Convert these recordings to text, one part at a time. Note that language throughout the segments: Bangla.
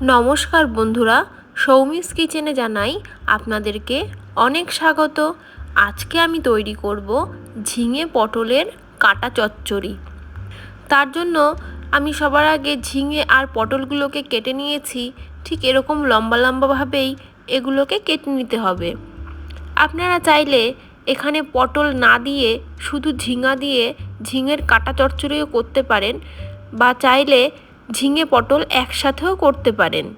নমস্কার বন্ধুরা, সৌমিস কিচেনে জানাই আপনাদেরকে অনেক স্বাগত। আজকে আমি তৈরি করব ঝিঙে পটলের কাটা চচ্চড়ি। তার জন্য আমি সবার আগে ঝিঙে আর পটলগুলোকে কেটে নিয়েছি। ঠিক এরকম লম্বা লম্বাভাবেই এগুলোকে কেটে নিতে হবে। আপনারা চাইলে এখানে পটল না দিয়ে, শুধু ঝিঙা দিয়ে ঝিঙের কাটা চচ্চড়িও করতে পারেন। বা চাইলে ঝিঙে পটল একসাথেও করতে পারেন।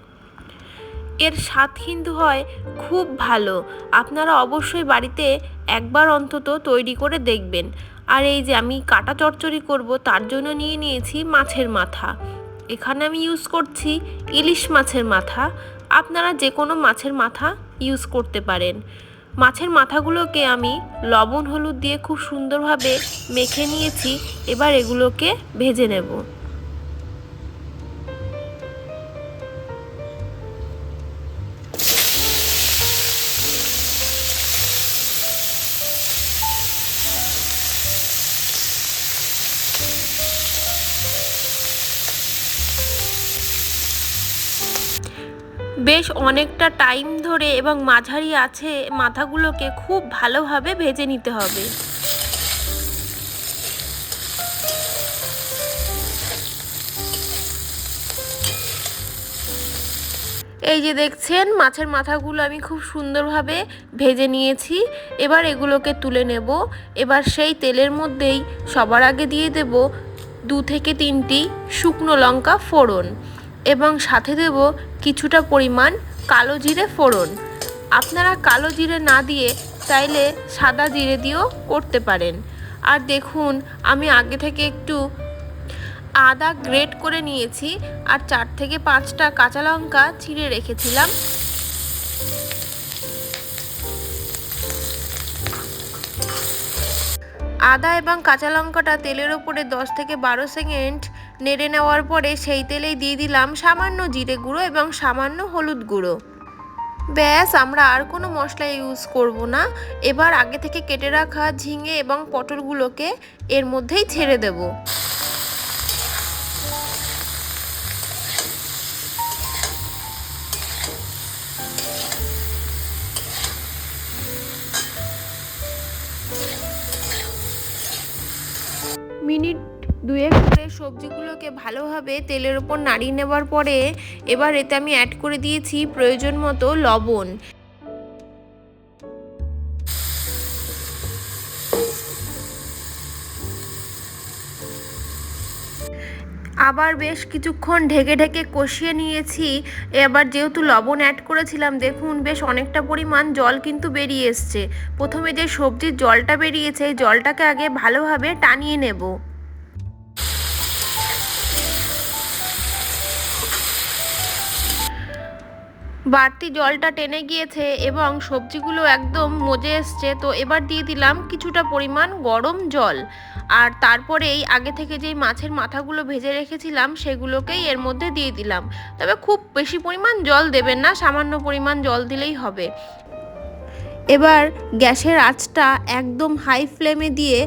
এর স্বাদ কিন্তু হয় খুব ভালো। আপনারা অবশ্যই বাড়িতে একবার অন্তত তৈরি করে দেখবেন। আর এই যে আমি কাটা চচ্চড়ি করব, তার জন্য নিয়ে নিয়েছি মাছের মাথা। এখানে আমি ইউজ করছি ইলিশ মাছের মাথা। আপনারা যে কোনো মাছের মাথা ইউজ করতে পারেন। মাছের মাথাগুলোকে আমি লবণ, হলুদ দিয়ে খুব সুন্দরভাবে মেখে নিয়েছি। এবার এগুলোকে ভেজে নেব। বেশ অনেকটা টাইম ধরে এবং মাঝারি আছে মাথাগুলোকে খুব ভালোভাবে ভেজে নিতে হবে। এই যে দেখছেন, মাছের মাথাগুলো আমি খুব সুন্দরভাবে ভেজে নিয়েছি। এবার এগুলোকে তুলে নেব। এবার সেই তেলের মধ্যেই সবার আগে দিয়ে দেব দু থেকে তিনটি শুকনো লঙ্কা ফোড়ন। এবং সাথে দেব কিছুটা পরিমাণ কালো জিরে ফোড়ন। আপনারা কালো জিরে না দিয়ে চাইলে সাদা জিরে দিয়েও করতে পারেন। আর দেখুন, আমি আগে থেকে একটু আদা গ্রেট করে নিয়েছি আর চার থেকে পাঁচটা কাঁচা লঙ্কা ছিঁড়ে রেখেছিলাম। আদা এবং কাঁচা লঙ্কাটা তেলের ওপরে দশ থেকে বারো সেকেন্ড নেড়ে নেওয়ার পরে সেই তেলেই দিয়ে দিলাম সামান্য জিরে গুঁড়ো এবং সামান্য হলুদ গুঁড়ো। ব্যাস, আমরা আর কোনো মশলা ইউজ করব না। এবার আগে থেকে কেটে রাখা ঝিঙে এবং পটলগুলোকে এর মধ্যেই ছেড়ে দেবো। মিনিট দুয়েক করে সবজিগুলোকে ভালোভাবে তেলের ওপর নাড়িয়ে নেবার পরে এবার এতে আমি অ্যাড করে দিয়েছি প্রয়োজন মতো লবণ। আবার বেশ কিছুক্ষণ ঢেকে ঢেকে কষিয়ে নিয়েছি। এবার যেহেতু লবণ অ্যাড করেছিলাম, দেখুন বেশ অনেকটা পরিমাণ জল কিন্তু বেরিয়ে এসছে। প্রথমে যে সবজির জলটা বেরিয়েছে জলটাকে আগে ভালোভাবে টানিয়ে নেব। বাড়তি জলটা টেনে গিয়েছে এবং সবজিগুলো একদম মজে এসছে। তো এবার দিয়ে দিলাম কিছুটা পরিমাণ গরম জল। আর তারপরেই আগে থেকে যেই মাছের মাথাগুলো ভেজে রেখেছিলাম সেগুলোকেই এর মধ্যে দিয়ে দিলাম। তবে খুব বেশি পরিমাণ জল দেবেন না, সামান্য পরিমাণ জল দিলেই হবে। এবার গ্যাসের আঁচটা একদম হাই ফ্লেমে দিয়ে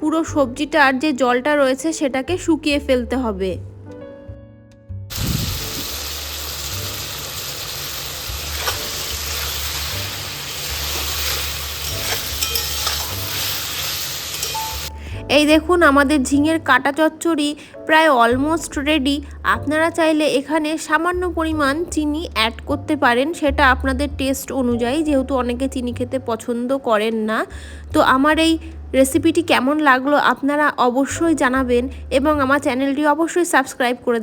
পুরো সবজিটার যে জলটা রয়েছে সেটাকে শুকিয়ে ফেলতে হবে। এই দেখুন, আমাদের ঝিঙের কাটা চচ্চড়ি প্রায় অলমোস্ট রেডি আপনারা চাইলে এখানে সামান্য পরিমাণ চিনি অ্যাড করতে পারেন, সেটা আপনাদের টেস্ট অনুযায়ী, যেহেতু অনেকে চিনি খেতে পছন্দ করেন না। তো আমার এই রেসিপিটি কেমন লাগল আপনারা অবশ্যই জানাবেন এবং আমার চ্যানেলটি অবশ্যই সাবস্ক্রাইব করে